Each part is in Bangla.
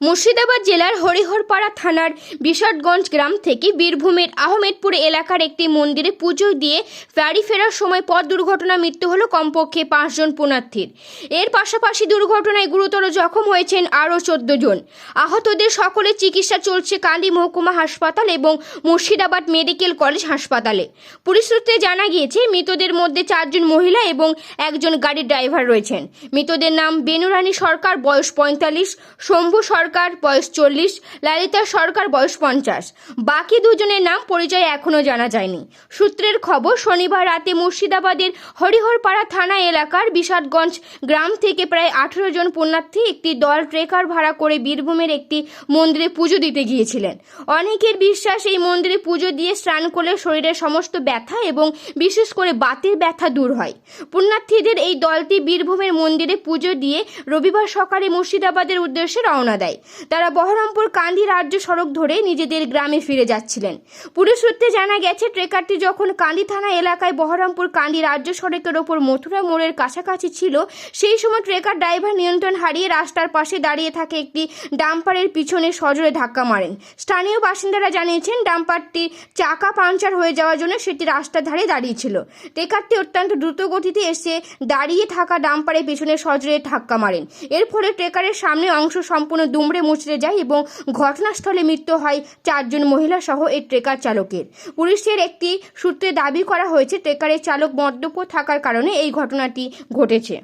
মুর্শিদাবাদ জেলার হরিহরপাড়া থানার বিশাটগঞ্জ গ্রাম থেকে বীরভূমের আহমেদপুর এলাকার একটি মন্দিরে পুজো দিয়ে বাড়ি ফেরার সময় পথ দুর্ঘটনায় মৃত্যু হলো কমপক্ষে পাঁচজন পুণার্থীর এর পাশাপাশি দুর্ঘটনায় গুরুতর জখম হয়েছেন আরও চোদ্দ জন। আহতদের সকলের চিকিৎসা চলছে কান্দি মহকুমা হাসপাতাল এবং মুর্শিদাবাদ মেডিকেল কলেজ হাসপাতালে। পুলিশ সূত্রে জানা গিয়েছে, মৃতদের মধ্যে চারজন মহিলা এবং একজন গাড়ির ড্রাইভার রয়েছেন। মৃতদের নাম বেনুরানী সরকার, বয়স পঁয়তাল্লিশ, শম্ভু সরকার বয়স চল্লিশ, লালিতা সরকার বয়স পঞ্চাশ। বাকি দুজনের নাম পরিচয় এখনও জানা যায়নি। সূত্রের খবর, শনিবার রাতে মুর্শিদাবাদের হরিহরপাড়া থানা এলাকার বিষাদগঞ্জ গ্রাম থেকে প্রায় আঠেরো জন পুণ্যার্থী একটি দল ট্রেকার ভাড়া করে বীরভূমের একটি মন্দিরে পুজো দিতে গিয়েছিলেন। অনেকের বিশ্বাস এই মন্দিরে পুজো দিয়ে স্নান করলে শরীরের সমস্ত ব্যথা এবং বিশেষ করে বাতের ব্যথা দূর হয়। পুণ্যার্থীদের এই দলটি বীরভূমের মন্দিরে পুজো দিয়ে রবিবার সকালে মুর্শিদাবাদের উদ্দেশ্যে রওনা দেয়। তারা বহরমপুর কান্দি রাজ্য সড়ক ধরে নিজেদের গ্রামে ফিরে যাচ্ছিলেন। পুলিশ সূত্রে জানা গেছে, ট্রেকারটি যখন কান্দি থানা এলাকায় বহরমপুর কান্দি রাজ্য সড়কের ওপর মথুরা মোড়ের কাছাকাছি ছিল, সেই সময় ট্রেকার ড্রাইভার নিয়ন্ত্রণ হারিয়ে রাস্তার পাশে দাঁড়িয়ে থাকে একটি ডাম্পারের পিছনে সজোরে ধাক্কা মারেন। স্থানীয় বাসিন্দারা জানিয়েছেন, ডাম্পারটি চাকা পাংচার হয়ে যাওয়ার জন্য সেটি রাস্তার ধারে দাঁড়িয়েছিল। ট্রেকারটি অত্যন্ত দ্রুত গতিতে এসে দাঁড়িয়ে থাকা ডাম্পারের পিছনে সজোরে ধাক্কা মারেন। এর ফলে ট্রেকারের সামনে অংশ সম্পূর্ণ দুমড়ে মুচড়ে যায় এবং ঘটনাস্থলে মৃত্যু হয় চারজন মহিলা সহ এই ট্রেকার চালকের। পুলিশের একটি সূত্রে দাবি করা হয়েছে ট্রেকারের চালক মদ্যপ থাকার কারণে এই ঘটনাটি ঘটেছে।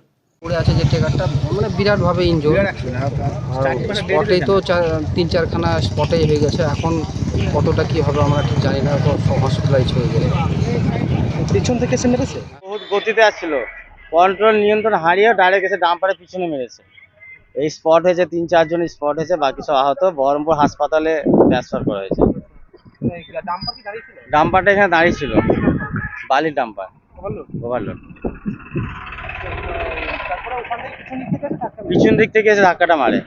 পড়ে আছে যে ট্রেকারটা মানে বিরাটভাবে ইনজোর স্পটেই তো চার- তিন চারখানা স্পটেই হয়ে গেছে। এখন কতটা কি হবে আমরা ঠিক জানি না সব হসপিটালাইজ হয়ে গেলে পিছন থেকে এসে মেরেছে? বহুত গতিতে আসছিল। কন্ট্রোল নিয়ন্ত্রণ হারিয়ে ডাইরেক্ট এসে ডাম্পারের পিছনে মেরেছে। এই স্পট হয়েছে, তিন চারজন স্পট হয়েছে, বাকি সব আহত। বহরমপুর হাসপাতালে ট্রান্সফার করা হয়েছে। ডাম্পারটা এখানে দাঁড়িয়ে ছিল। বালির ডাম্পার ওভারলোড পিছন দিক থেকে এসে ধাক্কাটা মারে।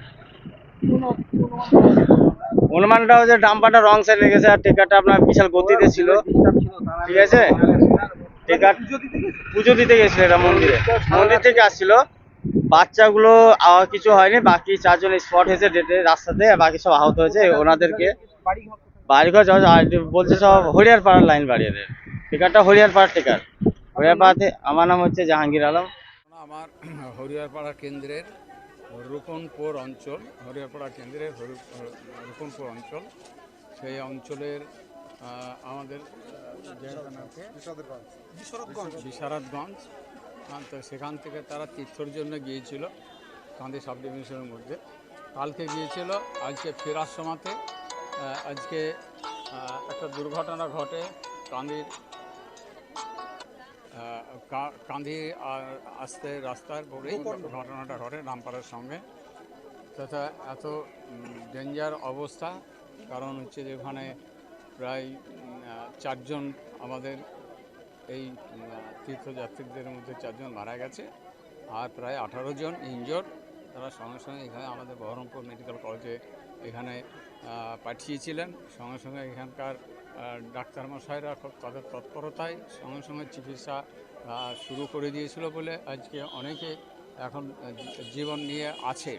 অনুমানটা হচ্ছে ডাম্পারটা রং সাইড লেগেছে আর টেকারটা আপনার বিশাল গতিতে ছিল। ঠিক আছে? পুজো দিতে গেছিল এটা মন্দিরে। মন্দির থেকে আসছিল। বাচ্চাগুলো আহ, কিছু হয়নি বাকি চারজন স্পট হয়েছে ডেটে রাস্তাতে বাকি সব আহত হয়েছে ওনাদেরকে। বাড়িঘর বলছে সব হরিয়ার পাড়ার লাইন বাড়ি এদের। টেকারটা হরিয়ার পাড়ার টেকার হরিয়ার পাড়াতে আমার নাম হচ্ছে জাহাঙ্গীর আলম। আমার হরিয়ারপাড়া কেন্দ্রের রূপনপুর অঞ্চল হরিয়ারপাড়া কেন্দ্রের রূপনপুর অঞ্চল। সেই অঞ্চলের আমাদের? বিশারদগঞ্জ। তো সেখান থেকে তারা তীর্থর জন্য গিয়েছিল কান্দি সাব ডিভিশনের মধ্যে। কালকে গিয়েছিল আজকে ফেরার সময়তে আজকে একটা দুর্ঘটনা ঘটে কান্দির আহ, কা- আসতে রাস্তার পরেই ঘটনাটা ঘটে রামপাড়ার সঙ্গে। তথা এত ডেঞ্জার অবস্থা কারণ হচ্ছে যে ওখানে প্রায় চারজন আমাদের এই তীর্থযাত্রীদের মধ্যে চারজন মারা গেছে আর প্রায় আঠারো জন ইনজোর তারা সঙ্গে সঙ্গে এখানে আমাদের বহরমপুর মেডিকেল কলেজে এখানে পাঠিয়েছিলেন। সঙ্গে সঙ্গে এখানকার আহ, ডাক্তারমশাইরা খুব তাদের তৎপরতায় সঙ্গে সঙ্গে চিকিৎসা শুরু করে দিয়েছিল বলে আজকে অনেকে এখন জীবন নিয়ে আছে।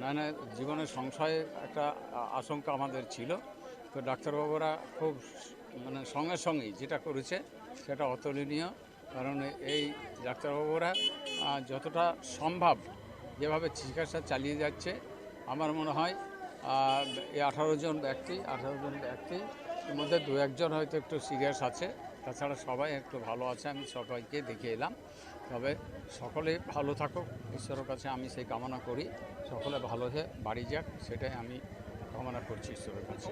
না না জীবনের সংশয়ে একটা আশঙ্কা আমাদের ছিল। তো ডাক্তারবাবুরা খুব মানে সঙ্গে সঙ্গেই যেটা করেছে সেটা অতুলনীয়, কারণ এই ডাক্তারবাবুরা যতটা সম্ভব যেভাবে চিকিৎসা চালিয়ে যাচ্ছে, আমার মনে হয় এই আঠারো জন ব্যক্তি, আঠারো জন ব্যক্তি, এর মধ্যে দু একজন হয়তো একটু সিরিয়াস আছে, তাছাড়া সবাই একটু ভালো আছে, আমি সবাইকে দেখে এলাম। তবে সকলে ভালো থাকুক, ঈশ্বরের কাছে আমি সেই কামনা করি, সকলে ভালো হয়ে বাড়ি যাক, সেটাই আমি কামনা করছি ঈশ্বরের কাছে।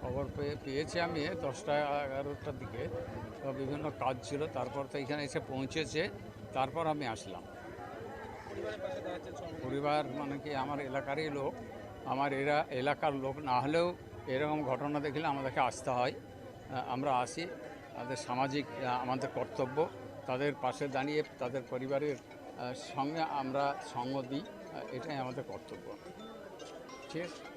খবর পেয়ে, পেয়েছি আমি দশটা এগারোটার দিকে। বিভিন্ন কাজ ছিল, তারপর তো এখানে এসে পৌঁছেছে, তারপর আমি আসলাম। পরিবার মানে কি, আমার এলাকারই লোক। আমার এরা, এলাকার লোক না হলেও এরকম ঘটনা দেখলে আমাদেরকে আসতে হয়। আমরা আসি, তাদের সামাজিক আমাদের কর্তব্য। তাদের পাশে দাঁড়িয়ে তাদের পরিবারের সঙ্গে আমরা সঙ্গ দিই এটাই আমাদের কর্তব্য। ঠিক আছে?